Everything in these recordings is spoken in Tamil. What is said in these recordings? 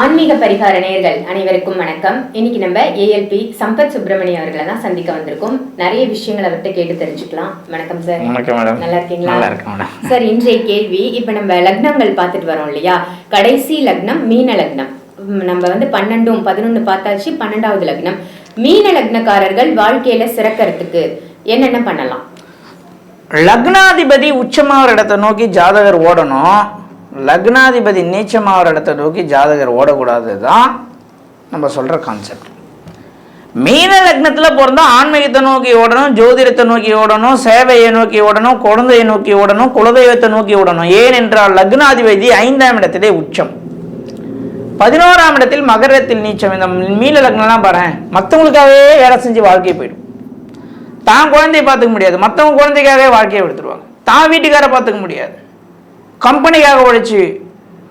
ஆன்மீக பரிகார நேயர்கள் அனைவருக்கும் வணக்கம். இன்னைக்கு நம்ம ஏஎல்பி சம்பத் சுப்பிரமணியம் அவர்களை தான் சந்திக்க வந்திருக்கோம். நிறைய விஷயங்களை அவர்கிட்ட கேட்டு தெரிஞ்சுக்கலாம். வணக்கம் சார் வணக்கம் மேடம் நல்லா இருக்கீங்களா? சார் இன்றைய கேள்வி இப்ப நம்ம லக்னங்கள் பார்த்துட்டு வரோம் இல்லையா? கடைசி லக்னம் மீன லக்னம். நம்ம வந்து பன்னெண்டும் பதினொன்னு பார்த்தாச்சு பன்னெண்டாவது லக்னம். மீன லக்னக்காரர்கள் வாழ்க்கையில சிறக்கறதுக்கு என்னென்ன பண்ணலாம்? லக்னாதிபதி உச்சமாகிற இடத்தை நோக்கி ஜாதகர் ஓடணும். லக்னாதிபதி நீச்சமாகிற இடத்தை நோக்கி ஜாதகர் ஓடக்கூடாது தான் நம்ம சொல்கிற கான்செப்ட் மீன லக்னத்தில் பிறந்தால் ஆன்மீகத்தை நோக்கி ஓடணும் ஜோதிடத்தை நோக்கி ஓடணும் சேவையை நோக்கி ஓடணும் குழந்தையை நோக்கி ஓடணும் குலதெய்வத்தை நோக்கி ஓடணும். ஏனென்றால் லக்னாதிபதி ஐந்தாம் இடத்திலே உச்சம். பதினோராம் இடத்தில் மகரத்தில் நீச்சம். இந்த மீன லக்னம்லாம் பாருங்க மற்றவங்களுக்காகவே வேலை செஞ்சு வாழ்க்கை போயிடும். தான் குழந்தைய பார்த்துக்க முடியாது. மற்றவங்க குழந்தைக்காகவே வாழ்க்கையை எடுத்துருவாங்க தான் வீட்டுக்காரை பார்த்துக்க முடியாது. கம்பெனிக்காக உழைச்சி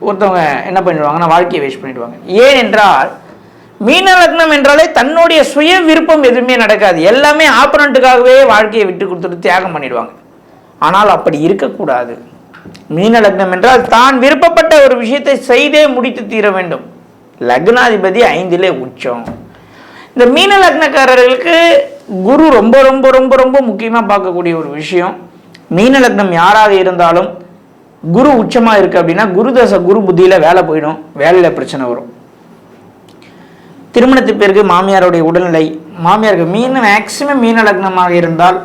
ஒருத்தவங்க என்ன பண்ணிடுவாங்கன்னா வாழ்க்கையை வேஸ்ட் பண்ணிடுவாங்க. ஏனென்றால் மீன லக்னம் என்றாலே தன்னுடைய சுய விருப்பம் எதுவுமே நடக்காது. எல்லாமே ஆப்பரண்ட்டுக்காகவே வாழ்க்கையை விட்டு கொடுத்துட்டு தியாகம் பண்ணிடுவாங்க. ஆனால் அப்படி இருக்கக்கூடாது. மீன லக்னம் என்றால் தான் விருப்பப்பட்ட ஒரு விஷயத்தை செய்தே முடித்து தீர வேண்டும். லக்னாதிபதி ஐந்திலே உச்சம். இந்த மீன லக்னக்காரர்களுக்கு குரு ரொம்ப ரொம்ப ரொம்ப ரொம்ப முக்கியமாக பார்க்கக்கூடிய ஒரு விஷயம் மீன லக்னம் யாராக இருந்தாலும் குரு உச்சமாக இருக்குது அப்படின்னா குரு தசை குரு புத்தியில் வேலை போயிடும். வேலையில் பிரச்சனை வரும். திருமணத்துக்கு பிறகு மாமியாருடைய உடல்நிலை மாமியாருக்கு மீன் மேக்சிமம் மீன லக்னமாக இருந்தால்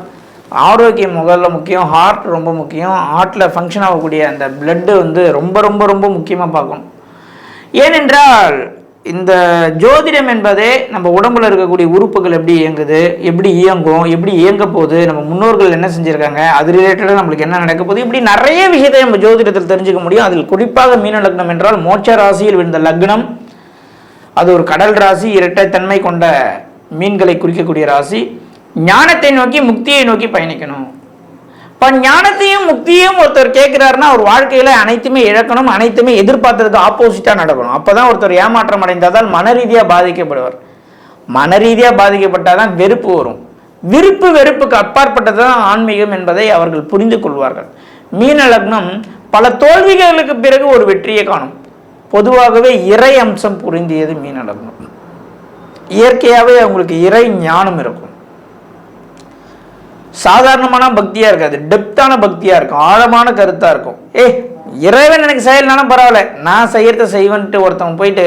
ஆரோக்கியம் முதல்ல முக்கியம் ஹார்ட் ரொம்ப முக்கியம். ஹார்ட்டில் ஃபங்க்ஷன் ஆகக்கூடிய அந்த பிளட்டு வந்து ரொம்ப ரொம்ப ரொம்ப முக்கியமாக பார்க்கணும். ஏனென்றால் இந்த ஜோதிடம் என்பதே நம்ம உடம்புல இருக்கக்கூடிய உறுப்புகள் எப்படி இயங்குது எப்படி இயங்கும் எப்படி இயங்க போகுது நம்ம முன்னோர்கள் என்ன செஞ்சுருக்காங்க அது ரிலேட்டடாக நம்மளுக்கு என்ன நடக்க போகுது இப்படி நிறைய விஷயத்தை நம்ம ஜோதிடத்தில் தெரிஞ்சுக்க முடியும். அதில் குறிப்பாக மீன லக்னம் என்றால் மோட்ச ராசியில் விழுந்த லக்னம். அது ஒரு கடல் ராசி இரட்டைத்தன்மை கொண்ட மீன்களை குறிக்கக்கூடிய ராசி. ஞானத்தை நோக்கி முக்தியை நோக்கி பயணிக்கணும். இப்போ ஞானத்தையும் முக்தியும் ஒருத்தர் கேட்குறாருன்னா அவர் வாழ்க்கையில் அனைத்துமே இழக்கணும் அனைத்துமே எதிர்பார்த்ததுக்கு ஆப்போசிட்டாக நடக்கணும். அப்போ தான் ஒருத்தர் ஏமாற்றம் அடைந்தால் மன ரீதியாக பாதிக்கப்படுவார். மன ரீதியாக பாதிக்கப்பட்டால் தான் வெறுப்பு வரும். விருப்பு வெறுப்புக்கு அப்பாற்பட்டது தான் ஆன்மீகம் என்பதை அவர்கள் புரிந்து கொள்வார்கள். மீன லக்னம் பல தோல்விகளுக்கு பிறகு ஒரு வெற்றியை காணும். பொதுவாகவே இறை அம்சம் புரிந்தியது மீன லக்னம். இயற்கையாகவே அவங்களுக்கு இறை ஞானம் இருக்கும். சாதாரணமான பக்தியாக இருக்காது. டெப்த்தான பக்தியாக இருக்கும். ஆழமான கருத்தாக இருக்கும். ஏ இறைவன் எனக்கு செய்யலனாலும் பரவாயில்ல. நான் செய்யறத செய்வேன்ட்டு ஒருத்தவங்க போயிட்டு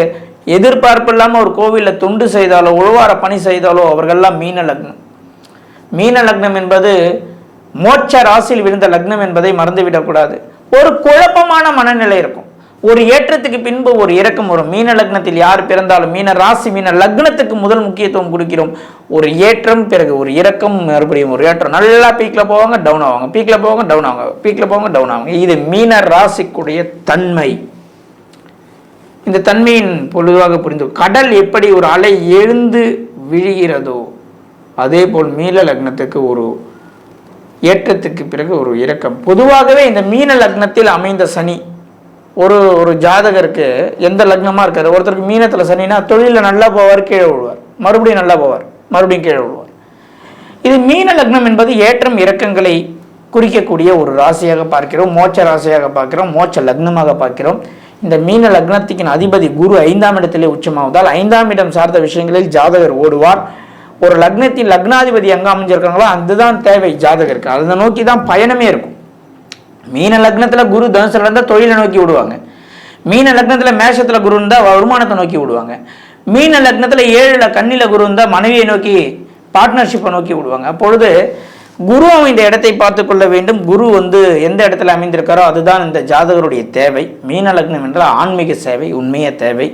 எதிர்பார்ப்பு இல்லாமல் ஒரு கோவிலில் தொண்டு செய்தாலோ உழுவார பணி செய்தாலோ அவர்கள்லாம் மீன லக்னம். மீன லக்னம் என்பது மோட்ச ராசியில் விழுந்த லக்னம் என்பதை மறந்துவிடக்கூடாது. ஒரு குழப்பமான மனநிலை இருக்கும். ஒரு ஏற்றத்துக்கு பின்பு ஒரு இறக்கம் வரும். மீன லக்னத்தில் யார் பிறந்தாலும் மீன ராசி மீன லக்னத்துக்கு முதல் முக்கியத்துவம் கொடுக்கிறோம். ஒரு ஏற்றம் பிறகு ஒரு இறக்கம் மறுபடியும் ஒரு ஏற்றம். நல்லா பீக்கில் போவாங்க டவுன் ஆவாங்க. பீக்கில் போவாங்க டவுன் ஆவாங்க. பீக்கில் போவாங்க டவுன் ஆவாங்க. இது மீன ராசிக்குடைய தன்மை. இந்த தன்மையின் பொழுதுவாக புரிந்து கடல் எப்படி ஒரு அலை எழுந்து விழுகிறதோ அதே போல் மீன லக்னத்துக்கு ஒரு ஏற்றத்துக்கு பிறகு ஒரு இறக்கம் பொதுவாகவே இந்த மீன லக்னத்தில் அமைந்த சனி ஒரு ஒரு ஜாதகருக்கு எந்த லக்னமாக இருக்காரு? ஒருத்தருக்கு மீனத்தில் சனினா தொழிலில் நல்லா போவார் கீழே விழுவார். மறுபடியும் நல்லா போவார் மறுபடியும் கீழே விழுவார். இது மீன லக்னம் என்பது ஏற்றம் இறக்கங்களை குறிக்கக்கூடிய ஒரு ராசியாக பார்க்கிறோம் மோட்ச ராசியாக பார்க்கிறோம் மோட்ச லக்னமாக பார்க்கிறோம். இந்த மீன லக்னத்துக்கின் அதிபதி குரு ஐந்தாம் இடத்திலே உச்சமாவதால் ஐந்தாம் இடம் சார்ந்த விஷயங்களில் ஜாதகர் ஓடுவார். ஒரு லக்னத்தின் லக்னாதிபதி எங்கே அமைஞ்சிருக்காங்களோ அதுதான் தேவை ஜாதகருக்கு. அதை நோக்கி தான் பயணமே இருக்கும். மீன லக்னத்தில் குரு தனுசில் இருந்தால் தொழிலை நோக்கி விடுவாங்க மீன லக்னத்தில் மேஷத்தில் குரு இருந்தால் வருமானத்தை நோக்கி விடுவாங்க மீன லக்னத்தில் ஏழில் கண்ணில குரு இருந்தால் மனைவியை நோக்கி பார்ட்னர்ஷிப்பை நோக்கி விடுவாங்க அப்பொழுது குரு அமைந்த இடத்தை பார்த்து கொள்ள வேண்டும். குரு வந்து எந்த இடத்துல அமைந்திருக்காரோ அதுதான் இந்த ஜாதகருடைய தேவை. மீன லக்னம் என்றால் ஆன்மீக சேவை உண்மைய தேவை.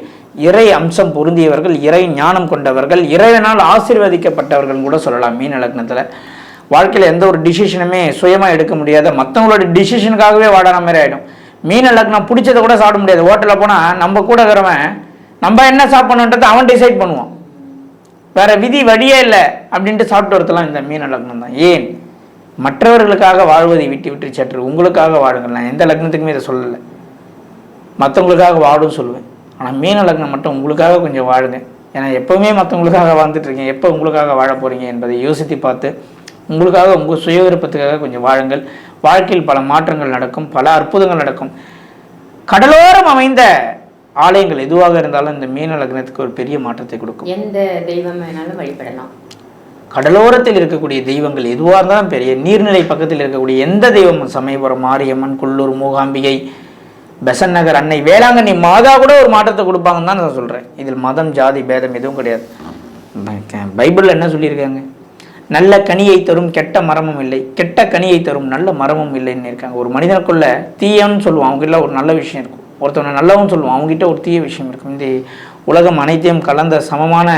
இறை அம்சம் பொருந்தியவர்கள் இறை ஞானம் கொண்டவர்கள் இறைவனால் ஆசீர்வதிக்கப்பட்டவர்கள் கூட சொல்லலாம். மீன லக்னத்தில் வாழ்க்கையில் எந்த ஒரு டிசிஷனுமே சுயமாக எடுக்க முடியாத மற்றவங்களோட டிசிஷனுக்காகவே வாடான மாதிரி ஆகிடும் மீன் லக்னம் பிடிச்சதை கூட சாப்பிட முடியாது. ஹோட்டலில் போனால் நம்ம கூட இருக்கிறவன் நம்ம என்ன சாப்பிடணுன்றது அவன் டிசைட் பண்ணுவான். வேற விதி வழியே இல்லை அப்படின்ட்டு சாப்பிட்டு வரத்தெல்லாம் இந்த மீன லக்னம் தான். ஏன்? மற்றவர்களுக்காக வாழ்வதை விட்டு விட்டு சற்று உங்களுக்காக வாழுங்கள். நான் எந்த லக்னத்துக்குமே இதை சொல்லலை. மற்றவங்களுக்காக வாடும் சொல்லுவேன். ஆனால் மீன லக்னம் மட்டும் உங்களுக்காக கொஞ்சம் வாழுங்க ஏன்னா எப்போவுமே மற்றவங்களுக்காக வாழ்ந்துட்டு இருக்கீங்க. எப்போ உங்களுக்காக வாழ போகிறீங்க என்பதை யோசித்து பார்த்து உங்களுக்காக உங்கள் சுய விருப்பத்துக்காக கொஞ்சம் வாழுங்கள். வாழ்க்கையில் பல மாற்றங்கள் நடக்கும் பல அற்புதங்கள் நடக்கும். கடலோரம் அமைந்த ஆலயங்கள் எதுவாக இருந்தாலும் இந்த மீன லக்னத்துக்கு ஒரு பெரிய மாற்றத்தை கொடுக்கும். எந்த தெய்வம் வேணாலும் வழிபடலாம். கடலோரத்தில் இருக்கக்கூடிய தெய்வங்கள் எதுவாக இருந்தாலும் பெரிய நீர்நிலை பக்கத்தில் இருக்கக்கூடிய எந்த தெய்வமும் சமயபுரம் மாரியம்மன் குள்ளூர் மூகாம்பிகை பெசன் நகர் அன்னை வேளாங்கண்ணி மாதா கூட ஒரு மாற்றத்தை கொடுப்பாங்கன்னு தான் நான் சொல்கிறேன் இதில் மதம் ஜாதி பேதம் எதுவும் கிடையாது. பைபிளில் என்ன சொல்லியிருக்காங்க? நல்ல கனியை தரும் கெட்ட மரமும் இல்லை. கெட்ட கனியை தரும் நல்ல மரமும் இல்லைன்னு இருக்காங்க. ஒரு மனிதனுக்குள்ள தீயன்னு சொல்லுவான் அவங்ககிட்ட ஒரு நல்ல விஷயம் இருக்கும். ஒருத்தவனை நல்லவன் சொல்லுவான் அவங்ககிட்ட ஒரு தீய விஷயம் இருக்கும். இந்த உலகம் அனைத்தையும் கலந்த சமமான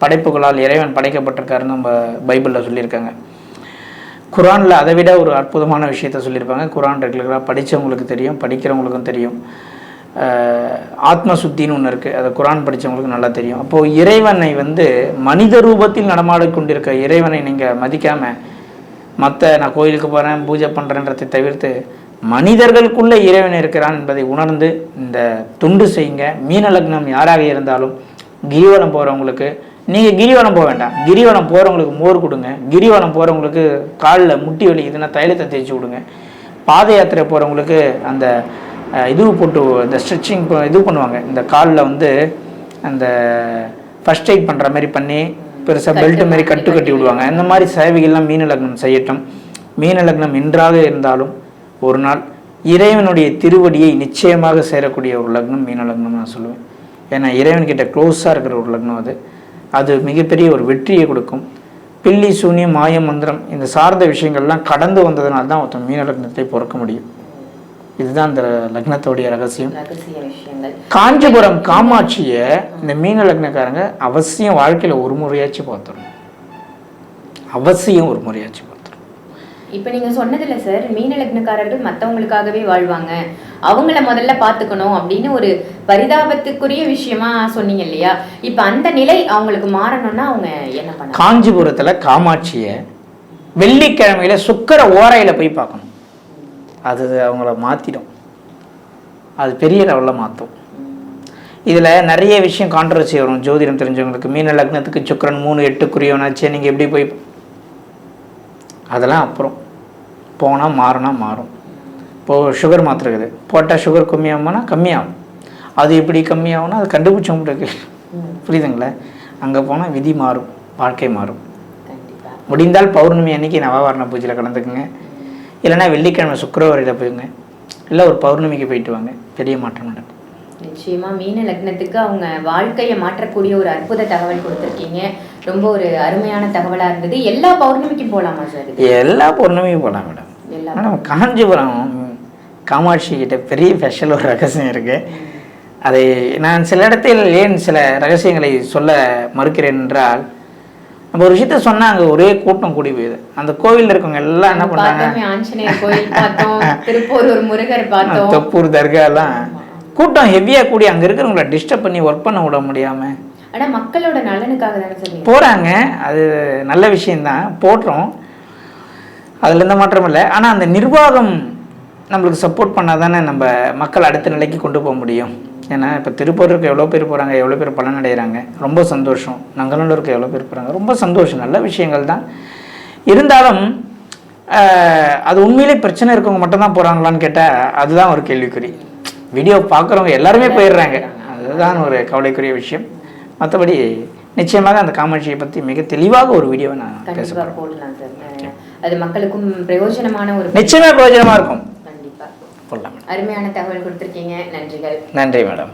படைப்புகளால் இறைவன் படைக்கப்பட்டிருக்காருன்னு நம்ம பைபிளில் சொல்லியிருக்காங்க. குரானில் அதை விட ஒரு அற்புதமான விஷயத்த சொல்லியிருப்பாங்க. குரான் ரெகுலராக படித்தவங்களுக்கு தெரியும் படிக்கிறவங்களுக்கும் தெரியும். ஆத்ம சுத்தின்னு ஒன்று இருக்குது அதை குரான் படித்தவங்களுக்கு நல்லா தெரியும். அப்போது இறைவனை வந்து மனித ரூபத்தில் நடமாடிக் கொண்டிருக்க இறைவனை நீங்கள் மதிக்காமல் மற்ற நான் கோயிலுக்கு போகிறேன் பூஜை பண்ணுறேன்றதை தவிர்த்து மனிதர்களுக்குள்ளே இறைவன் இருக்கிறான் என்பதை உணர்ந்து இந்த துண்டு செய்யுங்க. மீன லக்னம் யாராக இருந்தாலும் கிரிவலம் போகிறவங்களுக்கு நீங்கள் கிரிவலம் போக வேண்டாம். கிரிவலம் போகிறவங்களுக்கு மோர் கொடுங்க. கிரிவலம் போகிறவங்களுக்கு காலில் முட்டி வலிக்குதுன்னா தைலத்தை தேய்ச்சி விடுங்க. பாத யாத்திரை போகிறவங்களுக்கு அந்த இது போட்டு இந்த ஸ்ட்ரெச்சிங் இது பண்ணுவாங்க. இந்த காலில் வந்து அந்த ஃபர்ஸ்ட் எய்ட் பண்ணுற மாதிரி பண்ணி பெருசாக பெல்ட் மாதிரி கட்டு கட்டி விடுவாங்க. இந்த மாதிரி சேவைகள்லாம் மீன லக்னம் செய்யட்டும். மீன லக்னம் என்றாக இருந்தாலும் ஒரு நாள் இறைவனுடைய திருவடியை நிச்சயமாக சேரக்கூடிய ஒரு லக்னம் மீன லக்னம் நான் சொல்லுவேன். ஏன்னா இறைவன்கிட்ட க்ளோஸாக இருக்கிற ஒரு லக்னம் அது. அது மிகப்பெரிய ஒரு வெற்றியை கொடுக்கும். பில்லி சூனியம் மாயம் மந்திரம் இந்த சார்ந்த விஷயங்கள்லாம் கடந்து வந்ததுனால தான் ஒருத்தன் மீன லக்னத்தை பொறுக்க முடியும். இதுதான் அந்த லக்னத்தோடைய ரகசியம். காஞ்சிபுரம் காமாட்சியை இந்த மீன லக்னக்காரங்க அவசியம் வாழ்க்கையில் ஒரு முறையாச்சும் பார்த்துரும் அவசியம் ஒரு முறையாச்சும் பார்த்துரும் இப்ப நீங்க சொன்னதுல சார் மீன லக்னக்காரர்கள் மத்தவங்களுக்காகவே வாழ்வாங்க. அவங்கள முதல்ல பாத்துக்கணும் அப்படின்னு ஒரு பரிதாபத்துக்குரிய விஷயமா சொன்னீங்க இல்லையா? இப்ப அந்த நிலை அவங்களுக்கு மாறணும்னா அவங்க என்ன பண்ண காஞ்சிபுரத்தில் காமாட்சியை வெள்ளிக்கிழமையில சுக்கர ஓரையில் போய் பார்க்கணும். அது அவங்கள மாற்றிடும் அது பெரிய லெவலில் மாற்றும் இதில் நிறைய விஷயம் கான்ட்ரவர்சி வரும். ஜோதிடம் தெரிஞ்சவங்களுக்கு மீன லக்னத்துக்கு சுக்கிரன் மூணு எட்டுக்குரியவனாச்சே நீங்கள் எப்படி போய் அதெல்லாம் அப்புறம். போனால் மாறினா மாறும். இப்போது சுகர் மாத்திரை இருக்குது. போட்டால் சுகர் கம்மியாகும்னா கம்மியாகும். அது எப்படி கம்மியாகும்னா அது கண்டுபிடிச்சவங்களுக்கு ம், புரியுதுங்களா? அங்கே போனால் விதி மாறும். வாழ்க்கை மாறும். முடிந்தால் பௌர்ணமி அன்னைக்கு நவவாரண பூஜையில் கலந்துக்குங்க. இல்லைன்னா வெள்ளிக்கிழமை சுக்கரவாரியில் போயுங்க. இல்லை ஒரு பௌர்ணமிக்கு போயிட்டு வாங்க. பெரிய மாற்றம் நடக்கும். நிச்சயமா மீன லக்னத்துக்கு அவங்க வாழ்க்கையை மாற்றக்கூடிய ஒரு அற்புத தகவல் கொடுத்துருக்கீங்க. ரொம்ப ஒரு அருமையான தகவலா இருந்தது. எல்லா பௌர்ணமிக்கும் போலாமா சார் எல்லா பௌர்ணமியும் போகலாம் மேடம். எல்லா மேடம் காஞ்சிபுரம் காமாட்சி கிட்ட பெரிய ஸ்பெஷல் ஒரு ரகசியம் இருக்கு. அதை நான் சில இடத்தில் ஏன் சில ரகசியங்களை சொல்ல மறுக்கிறேன் என்றால் நம்ம ஒரு விஷயத்த சொன்னா அங்கே ஒரே கூட்டம் கூடி போகுது அந்த கோவிலில் இருக்கவங்க எல்லாம் என்ன பார்த்தோம் தொப்பூர் தர்காலாம். கூட்டம் ஹெவியாக கூடி அங்கே இருக்கிறவங்கள டிஸ்டர்ப் பண்ணி ஒர்க் பண்ண விட முடியாமல் ஆனா மக்களோட நலனுக்காக போகிறாங்க அது நல்ல விஷயந்தான் போடுறோம். அதில் எந்த மாற்றமும் இல்லை. ஆனால் அந்த நிர்வாகம் நம்மளுக்கு சப்போர்ட் பண்ணால் தானே நம்ம மக்கள் அடுத்த நிலைக்கு கொண்டு போக முடியும். ஏன்னா இப்போ திருப்பூருக்கு எவ்வளோ பேர் போகிறாங்க எவ்வளோ பேர் பலனடைகிறாங்க ரொம்ப சந்தோஷம். நங்கநல்லூருக்கு எவ்வளோ பேர் போகிறாங்க ரொம்ப சந்தோஷம். நல்ல விஷயங்கள் தான். இருந்தாலும் அது உண்மையிலே பிரச்சனை இருக்கவங்க மட்டும்தான் போகிறாங்களான்னு கேட்டால் அதுதான் ஒரு கேள்விக்குறி. வீடியோ பார்க்குறவங்க எல்லாருமே போயிடுறாங்க. அதுதான் ஒரு கவலைக்குரிய விஷயம். மற்றபடி நிச்சயமாக அந்த காமாட்சியை பற்றி மிக தெளிவாக ஒரு வீடியோவை நான் அஹ் அது மக்களுக்கும் பிரயோஜனமான ஒரு நிச்சயமாக பிரயோஜனமாக இருக்கும். போடலாம் அருமையான தகவல் கொடுத்திருக்கீங்க. நன்றிகள். நன்றி மேடம்.